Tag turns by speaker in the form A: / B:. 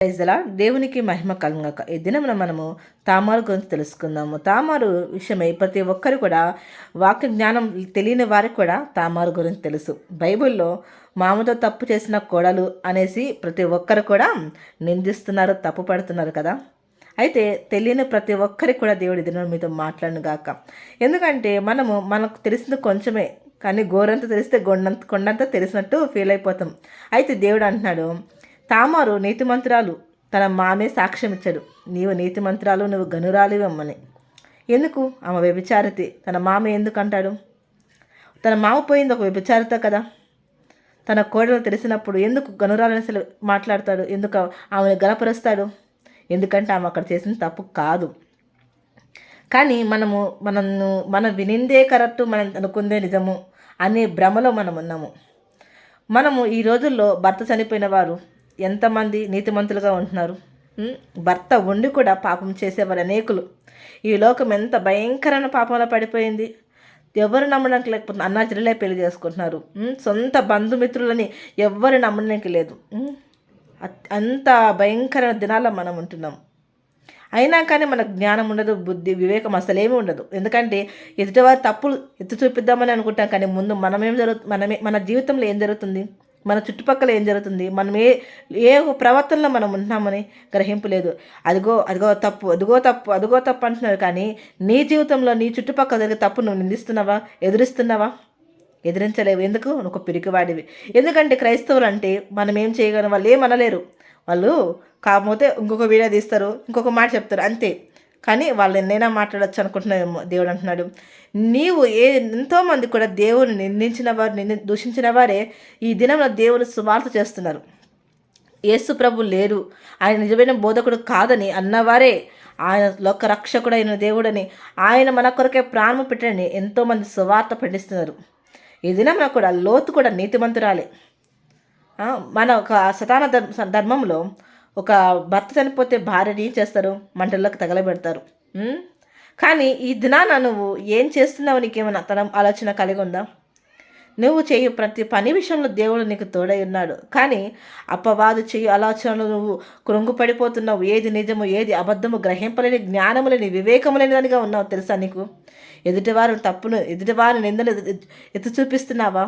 A: ప్రైజ్లా దేవునికి మహిమ కలుగాక ఈ దినమున మనము తామారు గురించి తెలుసుకుందాము. తామారు విషయమై ప్రతి ఒక్కరు కూడా వాక్య జ్ఞానం తెలియని వారికి కూడా తామారు గురించి తెలుసు. బైబిల్లో మామతో తప్పు చేసిన కోడలు అనేసి ప్రతి ఒక్కరు కూడా నిందిస్తున్నారు తప్పు పడుతున్నారు కదా. అయితే తెలియని ప్రతి ఒక్కరికి కూడా దేవుడి దినం మీతో మాట్లాడను గాక. ఎందుకంటే మనము మనకు తెలిసింది కొంచెమే కానీ గోరంత తెలిస్తే గొండంత కొండంత తెలిసినట్టు ఫీల్ అయిపోతాం. అయితే దేవుడు అంటున్నాడు తామారు నీతిమంతురాలు తన మామే సాక్ష్యమిచ్చాడు. నీవు నీవు నీతిమంతురాలు నువ్వు గనురాలివమ్మని ఎందుకు? ఆమె వ్యభిచారితి. తన మామ ఎందుకంటాడు? తన మామ పోయింది ఒక వ్యభిచారిత కదా? తన కోడలు తెలిసినప్పుడు ఎందుకు గనురాలని అసలు మాట్లాడతాడు? ఎందుకు ఆమెను గనపరుస్తాడు ఎందుకంటే ఆమె అక్కడ చేసిన తప్పు కాదు. కానీ మనము మనను మనం వినిందే కరెక్ట్ మనం అనుకుందే నిజము అనే భ్రమలో మనం ఉన్నాము మనము ఈ రోజుల్లో భర్త చనిపోయిన వారు ఎంతమంది నీతిమంతులుగా ఉంటున్నారు? భర్త ఉండి కూడా పాపం చేసేవారు అనేకులు. ఈ లోకం ఎంత భయంకరమైన పాపంలో పడిపోయింది. ఎవరు నమ్మడానికి లేకపోతే అన్నా చెల్లెలే పెళ్ళి చేసుకుంటున్నారు. సొంత బంధుమిత్రులని ఎవ్వరు నమ్మడానికి లేదు అంత భయంకరమైన దినాల్లో మనం ఉంటున్నాం. అయినా కానీ మనకు జ్ఞానం ఉండదు బుద్ధి వివేకం అసలేమీ ఉండదు. ఎందుకంటే ఎదుటివారి తప్పులు ఎత్తి చూపిద్దామని అనుకుంటాం కానీ ముందు మనమేం జరుగు మనమే మన జీవితంలో ఏం జరుగుతుంది? మన చుట్టుపక్కల ఏం జరుగుతుంది? మనం ఏ ఏ ప్రవర్తనలో మనం ఉంటున్నామని గ్రహింపు లేదు. అదిగో అదిగో తప్పు అదిగో తప్పు అదిగో తప్పు అంటున్నారు. కానీ నీ జీవితంలో నీ చుట్టుపక్కల జరిగే తప్పు నువ్వు నిందిస్తున్నావా? ఎదురిస్తున్నావా? ఎదిరించలేవు. ఎందుకు? నువ్వు ఒక పిరికివాడివి. ఎందుకంటే క్రైస్తవులు అంటే మనం ఏం చేయగలం? వాళ్ళు ఏమనలేరు. వాళ్ళు కాకపోతే ఇంకొక వీడియో తీస్తారు ఇంకొక మాట చెప్తారు. అంతే. కానీ వాళ్ళు ఎన్నైనా మాట్లాడచ్చు అనుకుంటున్నారేమో దేవుడు అంటున్నాడు. నీవు ఏ ఎంతోమంది కూడా దేవుని నిందించిన వారు నింది దూషించిన వారే ఈ దినంలో దేవుని సువార్త చేస్తున్నారు. యేసు ప్రభు లేరు. ఆయన నిజమైన బోధకుడు కాదని అన్నవారే. ఆయన లోక రక్షకుడైన దేవుడని ఆయన మన కొరకే ప్రాణం పెట్టని ఎంతోమంది సువార్త పండిస్తున్నారు. ఈ దినం కూడా లోతు కూడా నీతిమంతురాలే. మన ఒక సతాన ధర్మ ధర్మంలో ఒక భర్త చనిపోతే భార్యని ఏం చేస్తారు? మంటల్లోకి తగలబెడతారు. కానీ ఈ దినాన నువ్వు ఏం చేస్తున్నావు నీకేమైనా తన ఆలోచన కలిగి ఉందా? నువ్వు చేయు ప్రతి పని విషయంలో దేవుడు నీకు తోడై ఉన్నాడు. కానీ అపవాదు చేయు ఆలోచనలు నువ్వు కృంగుపడిపోతున్నావు. ఏది నిజము ఏది అబద్ధము గ్రహింపలేని జ్ఞానము లేని వివేకము లేనిదానిగా ఉన్నావు తెలుసా నీకు? ఎదుటివారు తప్పును ఎదుటివారి నిందలు ఎత్తు చూపిస్తున్నావా